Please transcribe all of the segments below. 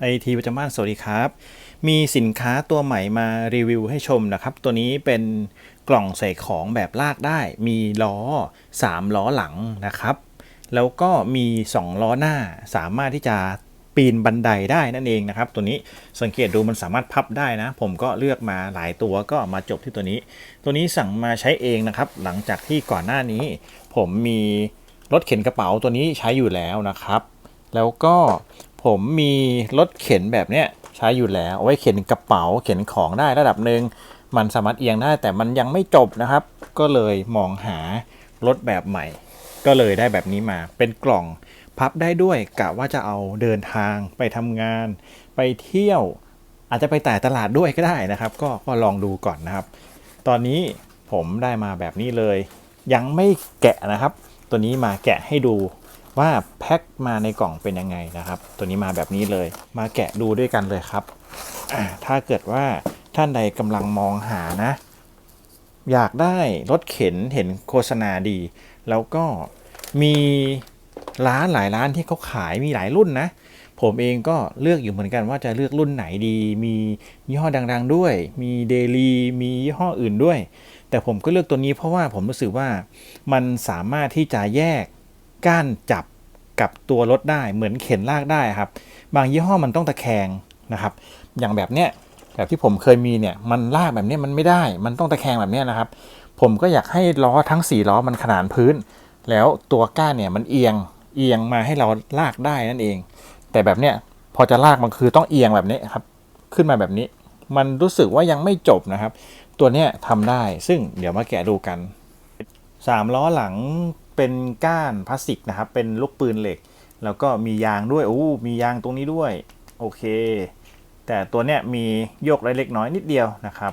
ไอทีประจำบ้านสวัสดีครับ มีสินค้าตัวใหม่มารีวิวให้ชมนะครับ ตัวนี้เป็นกล่องใส่ของแบบลากได้ มีล้อ 3 ล้อหลังนะครับ แล้วก็มี 2 ล้อหน้าสามารถที่จะปีนบันไดได้นั่นเองนะครับ ตัวนี้สังเกตดูมันสามารถพับได้นะ ผมก็เลือกมาหลายตัวก็มาจบที่ตัวนี้ ตัวนี้สั่งมาใช้เองนะครับ หลังจากที่ก่อนหน้านี้ ผมมีรถเข็นกระเป๋าตัวนี้ใช้อยู่แล้วนะครับ แล้วก็ ผมมีรถเข็นแบบเนี้ยใช้อยู่แล้วเอาไว้เข็นกระเป๋าเข็นของได้ระดับหนึ่งมันสามารถเอียงได้แต่มันยังไม่จบนะครับ ก็เลยมองหารถแบบใหม่ ก็เลยได้แบบนี้มาเป็นกล่องพับได้ด้วยกะว่าจะเอาเดินทางไปทำงาน ไปเที่ยว อาจจะไปแต่ตลาดด้วยก็ได้นะครับ ก็ก็ลองดูก่อนนะครับ ตอนนี้ผมได้มาแบบนี้เลย ยังไม่แกะนะครับ ตัวนี้มาแกะให้ดู ว่าแพ็คมาในกล่องเป็นยังไงนะครับ ตัวนี้มาแบบนี้เลย มาแกะดูด้วยกันเลยครับ ถ้าเกิดว่าท่านใดกำลังมองหานะ อยากได้รถเข็นเห็นโฆษณาดี แล้วก็มีร้านหลายร้านที่เขาขายมีหลายรุ่นนะ ผมเองก็เลือกอยู่เหมือนกันว่าจะเลือกรุ่นไหนดี มียี่ห้อดังๆด้วย มีเดลีมียี่ห้ออื่นด้วย แต่ผมก็เลือกตัวนี้เพราะว่าผมรู้สึกว่ามันสามารถที่จะแยก ก้านจับกับตัวรถได้เหมือนเข็นลากได้ครับ บางยี่ห้อมันต้องตะแคงนะครับ อย่างแบบเนี้ยแบบที่ผมเคยมีเนี่ยมันลากแบบเนี้ยมันไม่ได้ มันต้องตะแคงแบบเนี้ยนะครับ ผมก็อยากให้ล้อทั้ง 4 ล้อมันขนานพื้น แล้วตัวก้านเนี่ยมันเอียงเอียงมาให้เราลากได้นั่นเอง แต่แบบเนี้ยพอจะลากมันคือต้องเอียงแบบนี้ครับ ขึ้นมาแบบนี้ มันรู้สึกว่ายังไม่จบนะครับ ตัวเนี้ยทำได้ซึ่งเดี๋ยวมาแกะดูกัน 3 ล้อหลัง เป็นก้านพลาสติกนะครับ เป็นลูกปืนเหล็ก แล้วก็มียางด้วยโอ้มียางตรงนี้ด้วย โอเค แต่ตัวเนี้ยมีโยกเล็กน้อยนิดเดียวนะครับ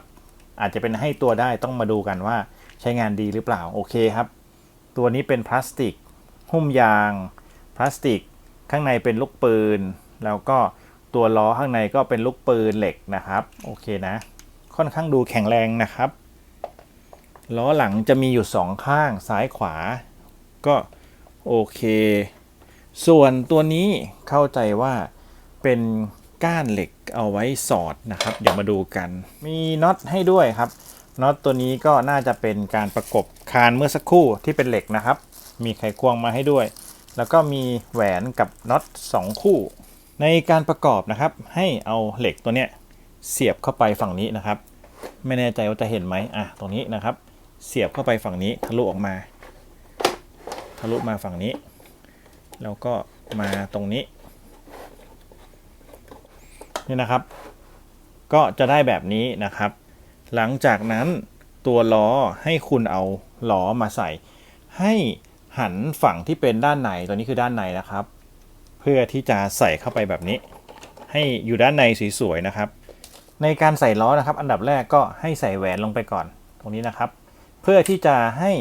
อาจจะเป็นให้ตัวได้ต้องมาดูกันว่าใช้งานดีหรือเปล่า โอเคครับ ตัวนี้เป็นพลาสติก หุ้มยาง พลาสติก ข้างในเป็นลูกปืน แล้วก็ตัวล้อข้างในก็เป็นลูกปืนเหล็กนะครับ โอเคนะ ค่อนข้างดูแข็งแรงนะครับล้อหลังจะมีอยู่สองข้างซ้ายขวา ก็โอเค ส่วนตัวนี้เข้าใจว่าเป็นก้านเหล็กเอาไว้สอดนะครับ เดี๋ยวมาดูกัน มีน็อตให้ด้วยครับน็อตตัวนี้ก็น่าจะเป็นการประกบคานเมื่อสักครู่ที่เป็นเหล็กนะครับ มีไขควงมาให้ด้วย แล้วก็มีแหวนกับน็อต2คู่ ในการประกอบนะครับ ให้เอาเหล็กตัวเนี้ยเสียบเข้าไปฝั่งนี้นะครับ ไม่แน่ใจว่าจะเห็นไหมอะตรงนี้นะครับ เสียบเข้าไปฝั่งนี้ทะลุออกมา ทะลุมาฝั่งนี้ แล้วก็มาตรงนี้ นี่นะครับ ก็จะได้แบบนี้นะครับ หลังจากนั้นตัวล้อให้คุณเอาล้อมาใส่ ให้หันฝั่งที่เป็นด้านในตัวนี้คือด้านในนะครับ เพื่อที่จะใส่เข้าไปแบบนี้ ให้อยู่ด้านในสวยๆนะครับ ในการใส่ล้อนะครับ อันดับแรกก็ให้ใส่แหวนลงไปก่อนตรงนี้นะครับ เพื่อที่จะให้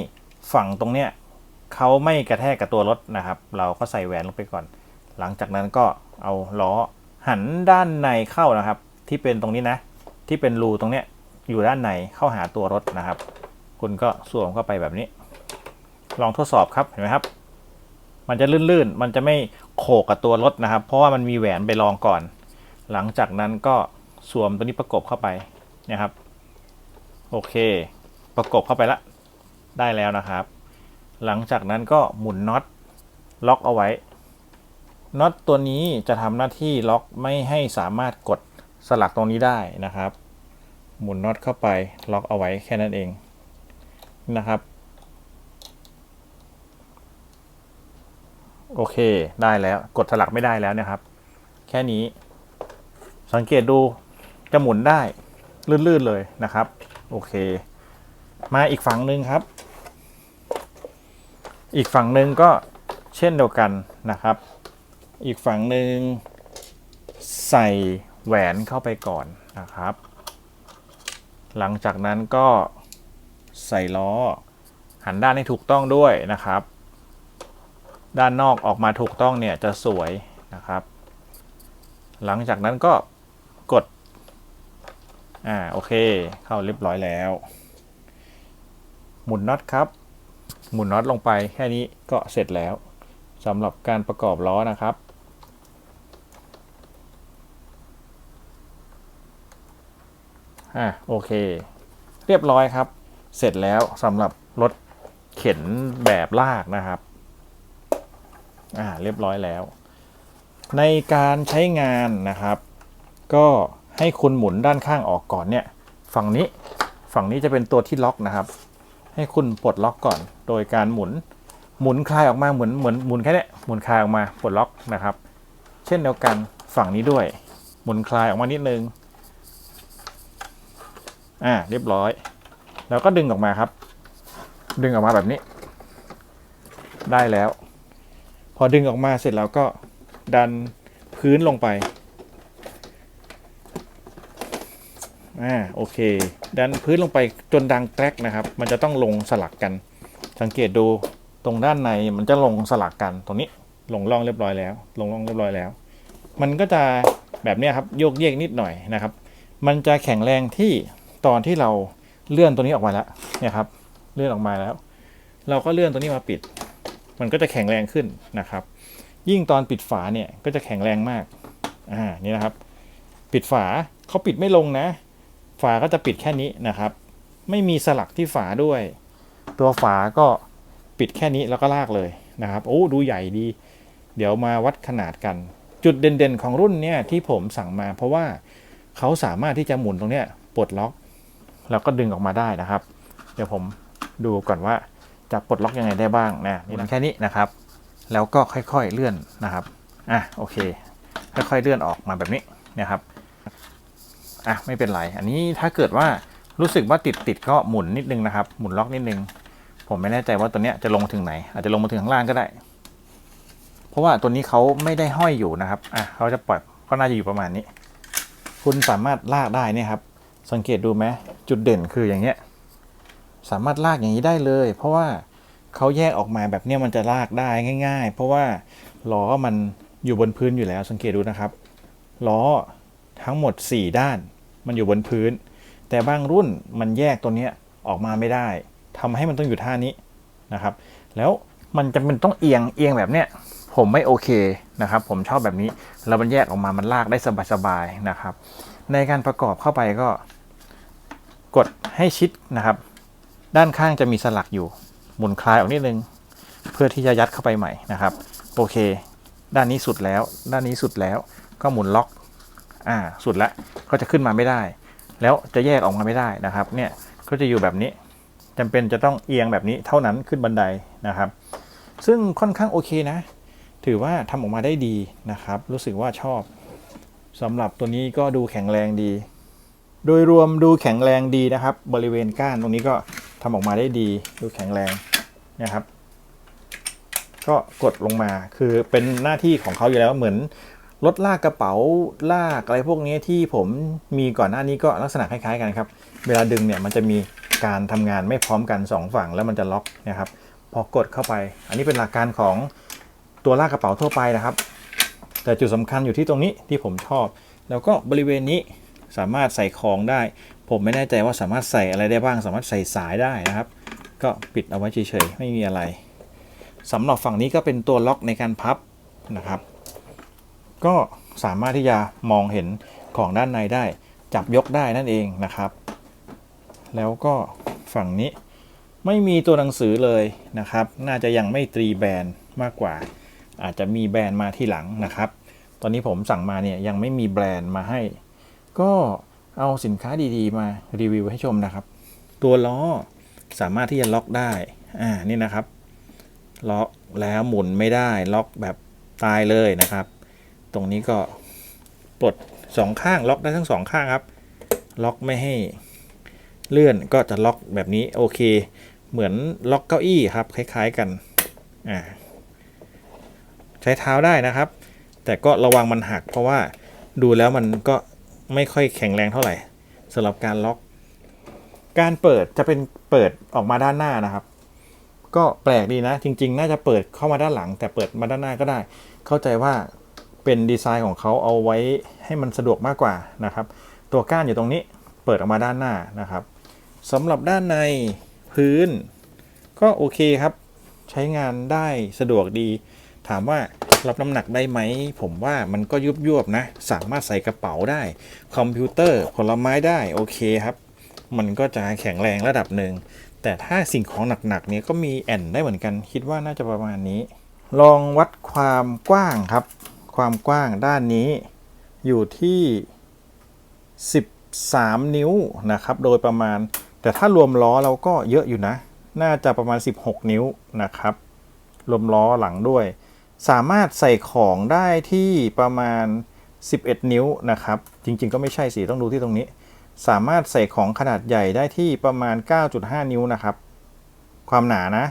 ฝั่งตรงเนี้ย เขาไม่กระแทกกับตัวรถนะครับ เราก็ใส่แหวนลงไปก่อน หลังจากนั้นก็เอาล้อหันด้านในเข้านะครับ ที่เป็นตรงนี้นะ ที่เป็นรูตรงเนี้ยอยู่ด้านในเข้าหาตัวรถนะครับ คุณก็สวมเข้าไปแบบนี้ ลองทดสอบครับเห็นไหมครับ มันจะลื่นๆ มันจะไม่โขกกับตัวรถนะครับ เพราะว่ามันมีแหวนไปลองก่อน หลังจากนั้นก็สวมตัวนี้ประกบเข้าไปนะครับ โอเค ประกบเข้าไปละ ได้แล้วนะครับ หลังจากนั้นก็หมุนน็อตล็อกเอาไว้ น็อตตัวนี้จะทำหน้าที่ล็อกไม่ให้สามารถกดสลักตรงนี้ได้นะครับ หมุนน็อตเข้าไปล็อกเอาไว้แค่นั้นเองนะครับ โอเคได้แล้วกดสลักไม่ได้แล้วนะครับ แค่นี้ สังเกตดูจะหมุนได้ลื่นๆเลยนะครับ โอเค มาอีกฝั่งหนึ่งครับ อีกฝั่งหนึ่งก็เช่นเดียวกันนะครับ อีกฝั่งหนึ่งใส่แหวนเข้าไปก่อนนะครับ หลังจากนั้นก็ใส่ล้อ หันด้านให้ถูกต้องด้วยนะครับ ด้านนอกออกมาถูกต้องเนี่ยจะสวยนะครับ หลังจากนั้นก็กด อ่าโอเค เข้าเรียบร้อยแล้ว หมุนน็อตครับ หมุนน็อตลงไปแค่นี้ก็เสร็จแล้วสำหรับการประกอบล้อนะครับอะโอเค เรียบร้อยครับ เสร็จแล้วสำหรับรถเข็นแบบลากนะครับอ่าเรียบร้อยแล้ว ในการใช้งานนะครับ ก็ให้คุณหมุนด้านข้างออกก่อนเนี่ย ฝั่งนี้ฝั่งนี้จะเป็นตัวที่ล็อกนะครับ ให้คุณปลดล็อกก่อน โดยการหมุนหมุนคลายออกมาเหมือนเหมือนหมุนแค่เนี้ยหมุนคลายออกมาปลดล็อกนะครับ เช่นเดียวกันฝั่งนี้ด้วย หมุนคลายออกมานิดนึงอ่าเรียบร้อย แล้วก็ดึงออกมาครับ ดึงออกมาแบบนี้ ได้แล้ว พอดึงออกมาเสร็จแล้วก็ดันพื้นลงไป อ่าโอเค ดันพื้นลงไปจนดังแกรกนะครับ มันจะต้องลงสลักกัน สังเกตดูตรงด้านในมันจะลงสลักกันตรงนี้ลงร่องเรียบร้อยแล้ว ลงร่องเรียบร้อยแล้ว มันก็จะแบบนี้ครับโยกเยกนิดหน่อยนะครับ มันจะแข็งแรงที่ตอนที่เราเลื่อนตัวนี้ออกมาแล้วเนี่ยครับ เลื่อนออกมาแล้ว เราก็เลื่อนตัวนี้มาปิด มันก็จะแข็งแรงขึ้นนะครับ ยิ่งตอนปิดฝาเนี่ยก็จะแข็งแรงมากอ่านี่นะครับ ปิดฝาเขาปิดไม่ลงนะ ฝาก็จะปิดแค่นี้นะครับ ไม่มีสลักที่ฝาด้วย ตัวฝาก็ปิดแค่นี้แล้วก็ลากเลยนะครับโอ้ดูใหญ่ดี เดี๋ยวมาวัดขนาดกัน จุดเด่นๆของรุ่นเนี่ยที่ผมสั่งมา เพราะว่าเขาสามารถที่จะหมุนตรงเนี้ยปลดล็อก แล้วก็ดึงออกมาได้นะครับ เดี๋ยวผมดูก่อนว่าจะปลดล็อกยังไงได้บ้างนะนี่นะแค่นี้นะครับ แล้วก็ค่อยๆเลื่อนนะครับอะโอเค ค่อยๆเลื่อนออกมาแบบนี้นะครับ อะไม่เป็นไร อันนี้ถ้าเกิดว่ารู้สึกว่าติดติดก็หมุนนิดนึงนะครับ หมุนล็อกนิดนึง ผมไม่แน่ใจว่าตัวเนี้ยจะลงถึงไหน อาจจะลงมาถึงข้างล่างก็ได้ เพราะว่าตัวนี้เขาไม่ได้ห้อยอยู่นะครับ อะเขาจะปล่อยก็น่าจะอยู่ประมาณนี้ คุณสามารถลากได้นี่ครับ สังเกตดูไหมจุดเด่นคืออย่างเงี้ย สามารถลากอย่างนี้ได้เลย เพราะว่าเขาแยกออกมาแบบเนี้ยมันจะลากได้ง่าย ๆ เพราะว่าล้อมันอยู่บนพื้นอยู่แล้วสังเกตดูนะครับล้อทั้งหมด 4 ด้าน มันอยู่บนพื้น แต่บางรุ่นมันแยกตัวเนี้ยออกมาไม่ได้ทำให้มันต้องอยู่ท่านี้นะครับ แล้วมันจะเป็นต้องเอียงเอียงแบบเนี้ยผมไม่โอเคนะครับ ผมชอบแบบนี้แล้วมันแยกออกมามันลากได้สบายๆนะครับ ในการประกอบเข้าไปก็กดให้ชิดนะครับ ด้านข้างจะมีสลักอยู่ หมุนคลายออกนิดนึง เพื่อที่จะยัดเข้าไปใหม่นะครับ โอเค ด้านนี้สุดแล้ว ด้านนี้สุดแล้ว ก็หมุนล็อก อ่าสุดล้วก็จะขึ้นมาไม่ได้ แล้วจะแยกออกมาไม่ได้นะครับเนี่ยก็จะอยู่แบบนี้จำเป็นจะต้องเอียงแบบนี้เท่านั้นขึ้นบันไดนะครับ ซึ่งค่อนข้างโอเคนะ ถือว่าทำออกมาได้ดีนะครับ รู้สึกว่าชอบสำหรับตัวนี้ก็ดูแข็งแรงดี โดยรวมดูแข็งแรงดีนะครับ บริเวณก้านตรงนี้ก็ทำออกมาได้ดี ดูแข็งแรงนะครับ ก็กดลงมาคือเป็นหน้าที่ของเขาอยู่แล้วเหมือน รถลากกระเป๋าลากอะไรพวกนี้ที่ผมมีก่อนหน้านี้ก็ลักษณะคล้ายๆกันครับ เวลาดึงเนี่ยมันจะมีการทำงานไม่พร้อมกันสองฝั่งแล้วมันจะล็อกนะครับ พอกดเข้าไป อันนี้เป็นหลักการของตัวลากกระเป๋าทั่วไปนะครับ แต่จุดสำคัญอยู่ที่ตรงนี้ที่ผมชอบ แล้วก็บริเวณนี้สามารถใส่ของได้ ผมไม่แน่ใจว่าสามารถใส่อะไรได้บ้าง สามารถใส่สายได้นะครับ ก็ปิดเอาไว้เฉยๆไม่มีอะไรสำหรับฝั่งนี้ก็เป็นตัวล็อกในการพับนะครับ ก็สามารถที่จะมองเห็นของด้านในได้ จับยกได้นั่นเองนะครับ แล้วก็ฝั่งนี้ไม่มีตัวหนังสือเลยนะครับ น่าจะยังไม่ตรีแบรนด์มากกว่า อาจจะมีแบรนด์มาที่หลังนะครับ ตอนนี้ผมสั่งมาเนี่ยยังไม่มีแบรนด์มาให้ ก็เอาสินค้าดีๆ มารีวิวให้ชมนะครับ ตัวล้อสามารถที่จะล็อกได้ อ่า นี่นะครับ ล็อกแล้วหมุนไม่ได้ ล็อกแบบตายเลยนะครับ ตรงนี้ก็ปลดสองข้างล็อกได้ทั้งสองข้างครับ ล็อกไม่ให้เลื่อนก็จะล็อกแบบนี้โอเค เหมือนล็อกเก้าอี้ครับคล้าย ๆกันอ่าใช้เท้าได้นะครับ แต่ก็ระวังมันหัก เพราะว่าดูแล้วมันก็ไม่ค่อยแข็งแรงเท่าไหร่สำหรับการล็อก การเปิดจะเป็นเปิดออกมาด้านหน้านะครับ ก็แปลกดีนะ จริง ๆ น่าจะเปิดเข้ามาด้านหลัง แต่เปิดมาด้านหน้าก็ได้ เข้าใจว่า เป็นดีไซน์ของเขาเอาไว้ให้มันสะดวกมากกว่านะครับ ตัวก้านอยู่ตรงนี้เปิดออกมาด้านหน้านะครับสำหรับด้านในพื้น ก็โอเคครับ ใช้งานได้สะดวกดี ถามว่ารับน้ำหนักได้ไหม ผมว่ามันก็ยุบยวบนะ สามารถใส่กระเป๋าได้ คอมพิวเตอร์ผลไม้ได้โอเคครับ มันก็จะแข็งแรงระดับหนึ่ง แต่ถ้าสิ่งของหนักๆเนี่ยก็มีแอนได้เหมือนกัน คิดว่าน่าจะประมาณนี้ ลองวัดความกว้างครับ ความกว้างด้านนี้อยู่ที่ 13 นิ้วนะครับโดยประมาณ แต่ถ้ารวมล้อเราก็เยอะอยู่นะ น่าจะประมาณ 16 นิ้วนะครับ รวมล้อหลังด้วย สามารถใส่ของได้ที่ประมาณ 11 นิ้วนะครับ จริง ๆ ก็ไม่ใช่สิต้องดูที่ตรงนี้ สามารถใส่ของขนาดใหญ่ได้ที่ประมาณ 9.5 นิ้วนะครับ ความหนานะ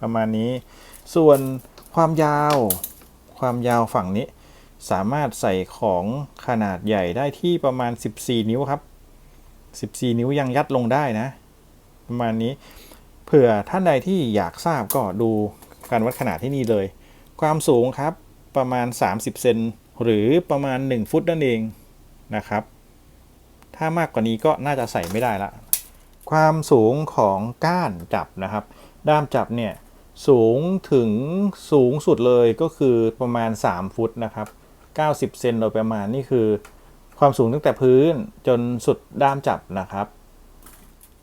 ประมาณนี้ ส่วนความยาว ความยาวฝั่งนี้ สามารถใส่ของขนาดใหญ่ได้ที่ประมาณ 14 นิ้วครับ 14 นิ้วยังยัดลงได้นะ ประมาณนี้ เผื่อท่านใดที่อยากทราบก็ดูการวัดขนาดที่นี่เลย ความสูงครับประมาณ 30 เซนหรือประมาณ 1 ฟุตนั่นเองนะครับ ถ้ามากกว่านี้ก็น่าจะใส่ไม่ได้ละ ความสูงของก้านจับนะครับ ด้ามจับเนี่ย สูงถึงสูงสุดเลยก็คือประมาณ 3 ฟุตนะครับ 90 เซนโดยประมาณนี่คือ ความสูงตั้งแต่พื้นจนสุดด้ามจับนะครับ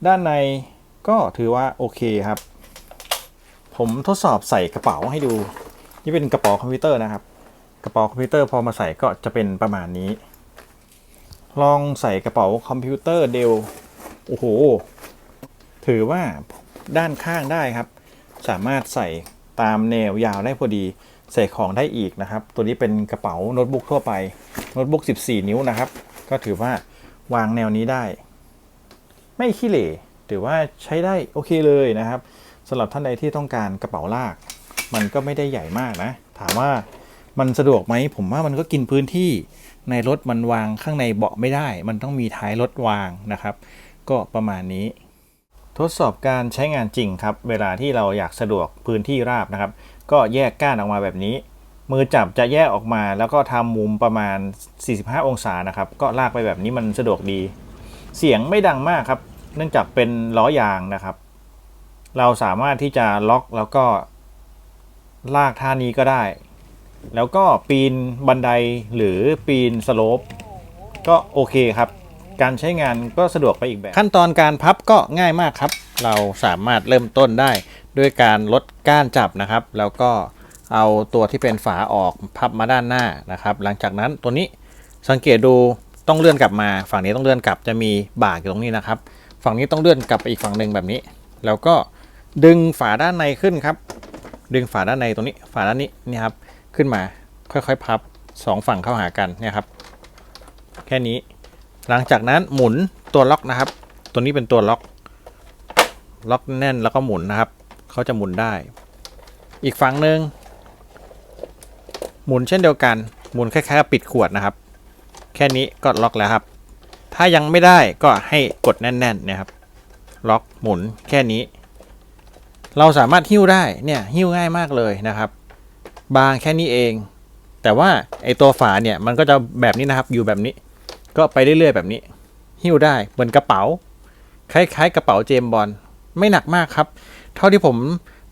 ด้านในก็ถือว่าโอเคครับ ผมทดสอบใส่กระเป๋าให้ดู นี่เป็นกระเป๋าคอมพิวเตอร์นะครับ กระเป๋าคอมพิวเตอร์พอมาใส่ก็จะเป็นประมาณนี้ ลองใส่กระเป๋าคอมพิวเตอร์เดลโอ้โห ถือว่าด้านข้างได้ครับ สามารถใส่ตามแนวยาวได้พอดี ใส่ของได้อีกนะครับ ตัวนี้เป็นกระเป๋าโน้ตบุ๊กทั่วไปโน้ตบุ๊ก 14 นิ้วนะครับ ก็ถือว่าวางแนวนี้ได้ ไม่ขี้เหร่ถือว่าใช้ได้โอเคเลยนะครับสำหรับท่านใดที่ต้องการกระเป๋าลาก มันก็ไม่ได้ใหญ่มากนะ ถามว่ามันสะดวกไหมผมว่ามันก็กินพื้นที่ในรถมันวางข้างในเบาะไม่ได้ มันต้องมีท้ายรถวางนะครับ ก็ประมาณนี้ ทดสอบการใช้งานจริงครับ เวลาที่เราอยากสะดวกพื้นที่ราบนะครับ ก็แยกก้านออกมาแบบนี้ มือจับจะแยกออกมา แล้วก็ทำมุมประมาณ 45 องศานะครับ ก็ลากไปแบบนี้มันสะดวกดี เสียงไม่ดังมากครับ เนื่องจากเป็นล้อยางนะครับ เราสามารถที่จะล็อกแล้วก็ลากท่านี้ก็ได้ แล้วก็ปีนบันไดหรือปีนสโลปก็โอเคครับ การใช้งานก็สะดวกไปอีกแบบ ขั้นตอนการพับก็ง่ายมากครับ เราสามารถเริ่มต้นได้ ด้วยการลดก้านจับนะครับ แล้วก็เอาตัวที่เป็นฝาออกพับมาด้านหน้านะครับ หลังจากนั้นตัวนี้สังเกตดูต้องเลื่อนกลับมา ฝั่งนี้ต้องเลื่อนกลับจะมีบ่าอยู่ตรงนี้นะครับ ฝั่งนี้ต้องเลื่อนกลับไปอีกฝั่งหนึ่งแบบนี้ แล้วก็ดึงฝาด้านในขึ้นครับ ดึงฝาด้านในตรงนี้ ฝาด้านนี้นี่ครับขึ้นมาค่อยๆ พับสองฝั่งเข้าหากันเนี่ยครับ แค่นี้ หลังจากนั้นหมุนตัวล็อกนะครับ ตัวนี้เป็นตัวล็อก ล็อกแน่นแล้วก็หมุนนะครับ เขาจะหมุนได้ อีกฝั่งหนึ่งหมุนเช่นเดียวกัน หมุนคล้ายๆปิดขวดนะครับ แค่นี้ก็ล็อกแล้วครับ ถ้ายังไม่ได้ก็ให้กดแน่นๆนะครับ ล็อกหมุนแค่นี้ เราสามารถหิ้วได้ เนี่ยหิ้วง่ายมากเลยนะครับ บางแค่นี้เอง แต่ว่าไอตัวฝาเนี่ยมันก็จะแบบนี้นะครับ อยู่แบบนี้ ก็ไปเรื่อยๆแบบนี้ หิ้วได้เหมือนกระเป๋า คล้ายๆ กระเป๋าเจมบอลไม่หนักมากครับ เท่าที่ผม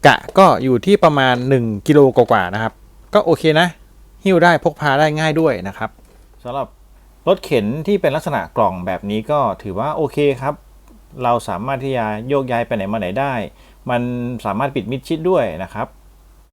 กะก็อยู่ที่ประมาณ 1 กิโลกว่าๆนะครับ ก็โอเคนะ หิ้วได้พกพาได้ง่ายด้วยนะครับสำหรับรถเข็นที่เป็นลักษณะกล่องแบบนี้ก็ถือว่าโอเคครับ เราสามารถที่จะโยกย้ายไปไหนมาไหนได้ มันสามารถปิดมิดชิดด้วยนะครับ